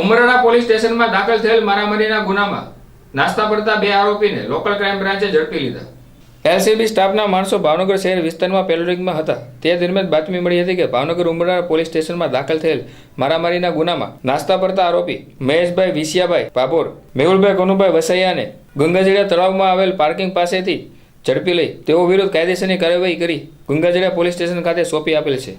Umrala police સ્ટેશનમાં દાખલ થયેલ મારામારીના ગુનામાં નાસ્તા પડતા બે આરોપીને લોકલ ક્રાઇમ બ્રાન્ચે ઝડપી લીધા. એલસીબી સ્ટાફના માણસો ભાવનગર શહેર વિસ્તારમાં પેલોરિંગમાં હતા. તે દરમિયાન બાતમી મળી હતી કે ભાવનગર ઉમરાળા પોલીસ સ્ટેશનમાં દાખલ થયેલ મારામારીના ગુનામાં નાસ્તા પડતા આરોપી મહેશભાઈ વિસિયાભાઈ ભાભોર, મેહુલભાઈ કોનુભાઈ વસૈયાને ગંગાજળિયા તળાવમાં આવેલ પાર્કિંગ પાસેથી ઝડપી લઈ તેઓ વિરુદ્ધ કાયદેસરની કાર્યવાહી કરી ગંગાજળિયા પોલીસ સ્ટેશન ખાતે સોંપી આપેલ છે.